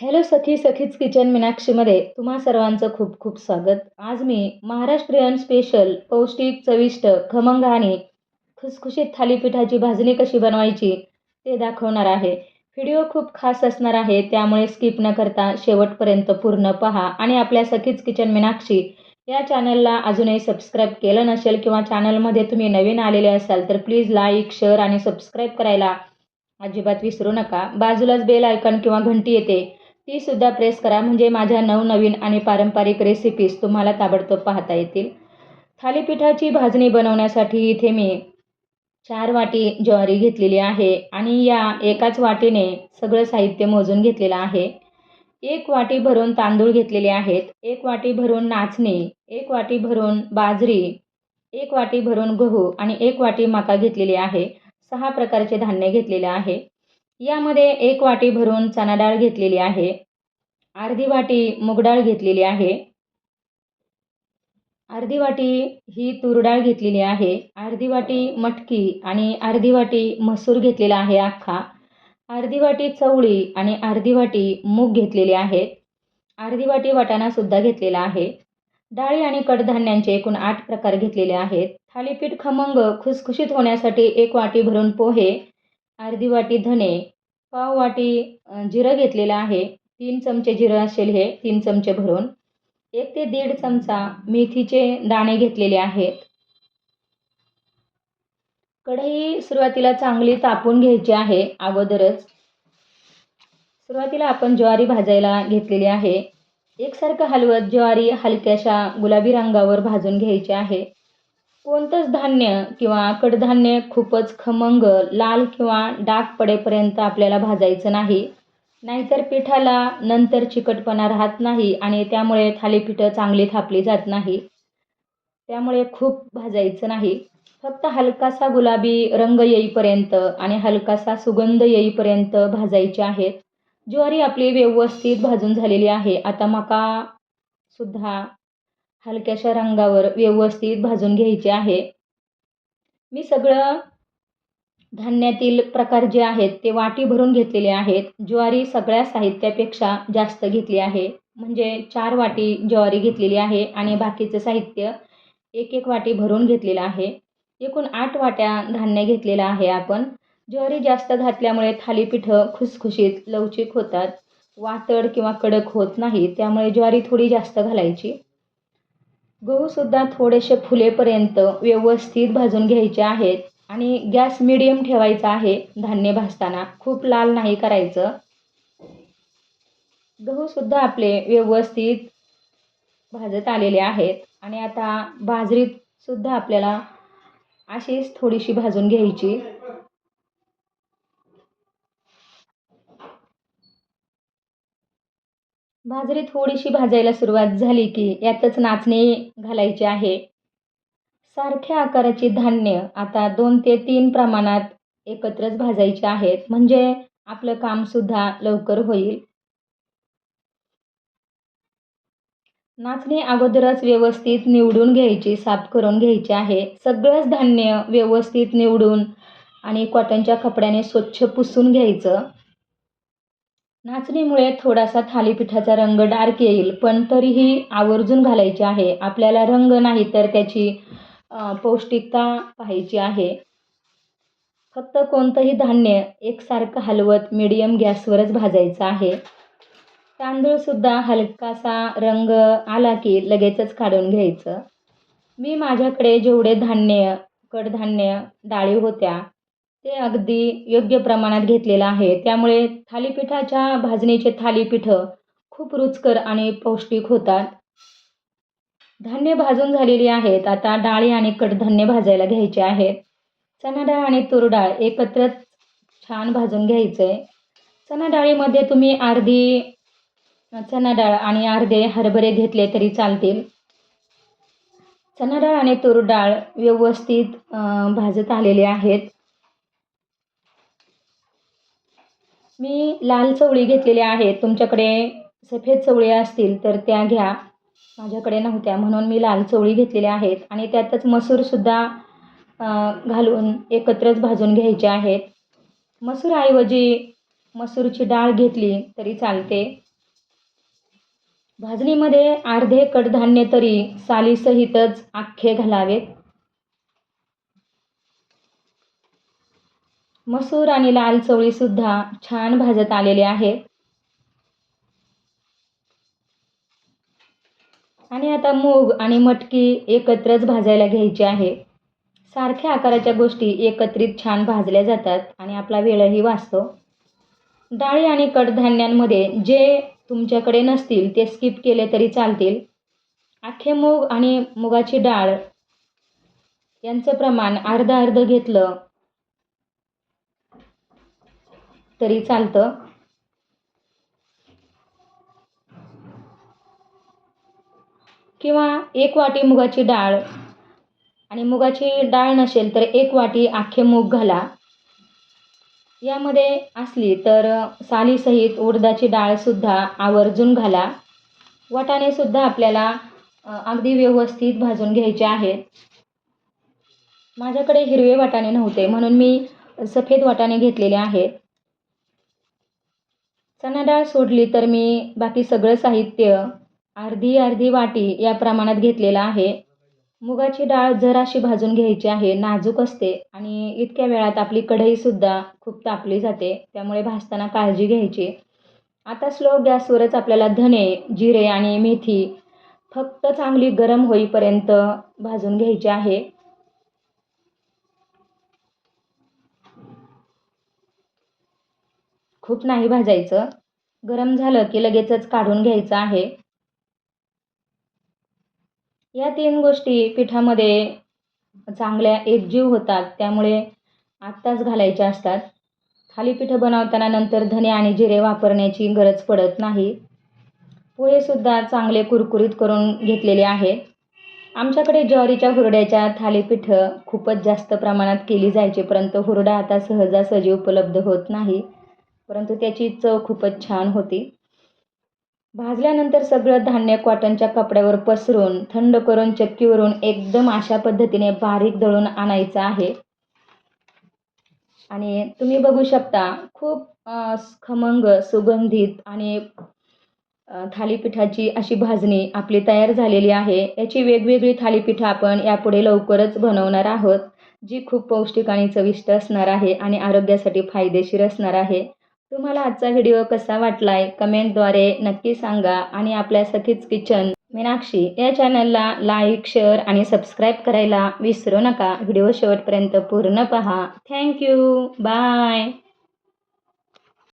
Hello सखी सखीच kitchen मीनाक्षीमध्ये तुम्हा सर्वांचं खूप खूप स्वागत. आज मी महाराष्ट्रीयन स्पेशल पौष्टिक चविष्ट खमंग आणि खुसखुशीत थालीपीठाची भाजणी कशी बनवायची ते दाखवणार आहे. व्हिडिओ खूप खास असणार आहे त्यामुळे स्किप न करता शेवटपर्यंत पूर्ण पहा. आणि आपल्या सखीच किचन मीनाक्षी या चॅनलला अजूनही सबस्क्राईब केलं नसेल किंवा चॅनलमध्ये तुम्ही नवीन आलेले असाल तर प्लीज लाईक शेअर आणि सबस्क्राईब करायला अजिबात विसरू नका. बाजूलाच बेल आयकॉन किंवा घंटी येते. तीसुद्धा प्रेस करा. म्हणजे माझ्या नवनवीन आणि पारंपरिक रेसिपीज तुम्हाला ताबडतोब पाहता येतील. थालीपीठाची भाजणी बनवण्यासाठी इथे मी चार वाटी ज्वारी घेतलेली आहे आणि या एकाच वाटीने सगळं साहित्य मोजून घेतलेलं आहे. एक वाटी भरून तांदूळ घेतलेले आहेत. एक वाटी भरून नाचणी एक वाटी भरून बाजरी एक वाटी भरून गहू आणि एक वाटी मका घेतलेली आहे. सहा प्रकारचे धान्य घेतलेले आहे. यामध्ये एक वाटी भरून चणा डाळ घेतलेली आहे. अर्धी वाटी मूगडाळ घेतलेली आहे. अर्धी वाटी ही तूर डाळ घेतलेली आहे. अर्धी वाटी मटकी आणि अर्धी वाटी मसूर घेतलेला आहे अख्खा. अर्धी वाटी चवळी आणि अर्धी वाटी मूग घेतलेली आहेत अर्धी वाटी वाटाणासुद्धा घेतलेला आहे. डाळी आणि कडधान्यांचे एकूण आठ प्रकार घेतलेले आहेत. थालीपीठ खमंग खुसखुशीत होण्यासाठी एक वाटी भरून पोहे अर्धी वाटी धने पाव वाटी जिरं घेतलेलं आहे. तीन चमचे जिरं असेल हे तीन चमचे भरून. एक ते दीड चमचा मेथीचे दाणे घेतलेले आहेत. कढई सुरुवातीला चांगली तापून घ्यायची आहे अगोदरच. सुरुवातीला आपण ज्वारी भाजायला घेतलेली आहे. एकसारखं हलवत ज्वारी हलक्याशा गुलाबी रंगावर भाजून घ्यायची आहे. कोणतंच धान्य किंवा कडधान्य खूपच खमंग लाल किंवा डाग पडेपर्यंत आपल्याला भाजायचं नाही. नाहीतर पिठाला नंतर चिकटपणा राहत नाही आणि त्यामुळे थालीपीठं चांगली थापली जात नाही. त्यामुळे खूप भाजायचं नाही. फक्त हलकासा गुलाबी रंग येईपर्यंत आणि हलकासा सुगंध येईपर्यंत भाजायचे आहेत. ज्वारी आपली व्यवस्थित भाजून झालेली आहे. आता मकासुद्धा हलक्याशा रंगावर व्यवस्थित भाजून घ्यायचे आहे. मी सगळं धान्यातील प्रकार जे आहेत ते वाटी भरून घेतलेले आहेत. ज्वारी सगळ्या साहित्यापेक्षा जास्त घेतली आहे. म्हणजे चार वाटी ज्वारी घेतलेली आहे आणि बाकीचं साहित्य एक एक वाटी भरून घेतलेलं आहे. एकूण आठ वाट्या धान्य घेतलेलं आहे आपण. ज्वारी जास्त घातल्यामुळे थालीपीठं खुसखुशीत लवचिक होतात. वातड किंवा कडक होत नाही. त्यामुळे ज्वारी थोडी जास्त घालायची. गहूसुद्धा थोडेसे फुलेपर्यंत व्यवस्थित भाजून घ्यायचे आहेत. आणि गॅस मिडियम ठेवायचा आहे धान्य भाजताना. खूप लाल नाही करायचं. गहूसुद्धा आपले व्यवस्थित भाजत आलेले आहेत. आणि आता बाजरीतसुद्धा आपल्याला अशीच थोडीशी भाजून घ्यायची. बाजरी थोडीशी भाजायला सुरुवात झाली की यातच नाचणी घालायची आहे. सारख्या आकाराची धान्य आता दोन ते तीन प्रमाणात एकत्रच भाजायचे आहेत. म्हणजे आपलं कामसुद्धा लवकर होईल. नाचणी अगोदरच व्यवस्थित निवडून घ्यायची साफ करून घ्यायची आहे. सगळंच धान्य व्यवस्थित निवडून आणि कॉटनच्या कपड्याने स्वच्छ पुसून घ्यायचं. नाचणीमुळे थोडासा थालीपीठाचा रंग डार्क येईल पण तरीही आवर्जून घालायची आहे. आपल्याला रंग नाही तर त्याची पौष्टिकता पाहायची आहे. फक्त कोणतंही धान्य एकसारखं हलवत मिडियम गॅसवरच भाजायचं आहे. तांदूळसुद्धा हलकासा रंग आला की लगेचच काढून घ्यायचं. मी माझ्याकडे जेवढे धान्य कडधान्य डाळी होत्या ते अगदी योग्य प्रमाणात घेतलेलं आहे. त्यामुळे थालीपीठाच्या भाजणीचे थालीपीठं खूप रुचकर आणि पौष्टिक होतात. धान्य भाजून झालेली आहेत. आता डाळी आणि कडधान्य भाजायला घ्यायचे आहेत. चणा डाळ आणि तूर डाळ एकत्रच छान भाजून घ्यायचं. आहे चणा डाळीमध्ये तुम्ही अर्धी चणा डाळ आणि अर्धे हरभरे घेतले तरी चालतील. चणा डाळ आणि तूर डाळ व्यवस्थित भाजत आलेले आहेत. मी लाल चवळी घेतलेल्या आहेत तुमच्याकडे सफेद चवळी असतील तर त्या घ्या. माझ्याकडे नव्हत्या म्हणून मी लाल चवळी घेतलेल्या आहेत. आणि त्यातच मसूरसुद्धा घालून एकत्रच भाजून घ्यायचे आहेत. मसूरऐवजी मसूरची डाळ घेतली तरी चालते. भाजणीमध्ये अर्धे कडधान्य तरी सालीसहितच आख्खे घालावेत. मसूर आणि लाल चवळी सुद्धा छान भाजत आलेले आहेत. आणि आता मूग आणि मटकी एकत्रच भाजायला घ्यायची आहे. सारख्या आकाराच्या गोष्टी एकत्रित छान भाजल्या जातात आणि आपला वेळही वाचतो. डाळी आणि कडधान्यांमध्ये जे तुमच्याकडे नसतील ते स्किप केले तरी चालतील. अख्खे मूग आणि मुगाची डाळ यांचं प्रमाण अर्ध अर्ध घेतलं तरी चालतं. किंवा एक वाटी मुगाची डाळ. आणि मुगाची डाळ नसेल तर एक वाटी आखे मूग घाला. यामध्ये असली तर सालीसहित उडदाची डाळसुद्धा आवर्जून घाला. वाटाणेसुद्धा आपल्याला अगदी व्यवस्थित भाजून घ्यायचे आहेत. माझ्याकडे हिरवे वाटाणे नव्हते म्हणून मी सफेद वाटाणे घेतलेले आहेत. चणा डाळ सोडली तर मी बाकी सगळं साहित्य अर्धी अर्धी वाटी या प्रमाणात घेतलेलं आहे. मुगाची डाळ जराशी भाजून घ्यायची आहे नाजूक असते आणि इतक्या वेळात आपली कढईसुद्धा खूप तापली जाते त्यामुळे भाजताना काळजी घ्यायची. आता स्लो गॅसवरच आपल्याला धने जिरे आणि मेथी फक्त चांगली गरम होईपर्यंत भाजून घ्यायची आहे. खूप नाही भाजायचं. गरम झालं की लगेचच काढून घ्यायचं आहे. या तीन गोष्टी पिठामध्ये चांगल्या एकजीव होतात त्यामुळे आत्ताच घालायच्या असतात. थालीपीठं बनवताना नंतर धने आणि जिरे वापरण्याची गरज पडत नाही. पोहेसुद्धा चांगले कुरकुरीत करून घेतलेले आहेत आमच्याकडे ज्वारीच्या हुरड्याच्या थालीपीठं खूपच जास्त प्रमाणात केली जायची परंतु हुरडा आता सहजासहजी उपलब्ध होत नाही. परंतु त्याची चव खूपच छान होती. भाजल्यानंतर सगळं धान्य कॉटनच्या कपड्यावर पसरून थंड करून चक्कीवरून एकदम अशा पद्धतीने बारीक दळून आणायचं आहे. आणि तुम्ही बघू शकता खूप खमंग सुगंधित आणि थालीपीठाची अशी भाजणी आपली तयार झालेली आहे. याची वेगवेगळी थालीपीठं आपण यापुढे लवकरच बनवणार आहोत जी खूप पौष्टिक आणि चविष्ट असणार आहे आणि आरोग्यासाठी फायदेशीर असणार आहे. तुम्हाला आजचा व्हिडिओ कसा वाटलाय कमेंटद्वारे नक्की सांगा आणि आपल्या सखीच किचन मीनाक्षी या चॅनलला लाईक शेअर आणि सबस्क्राईब करायला विसरू नका. व्हिडिओ शेवटपर्यंत पूर्ण पहा. Thank you. बाय.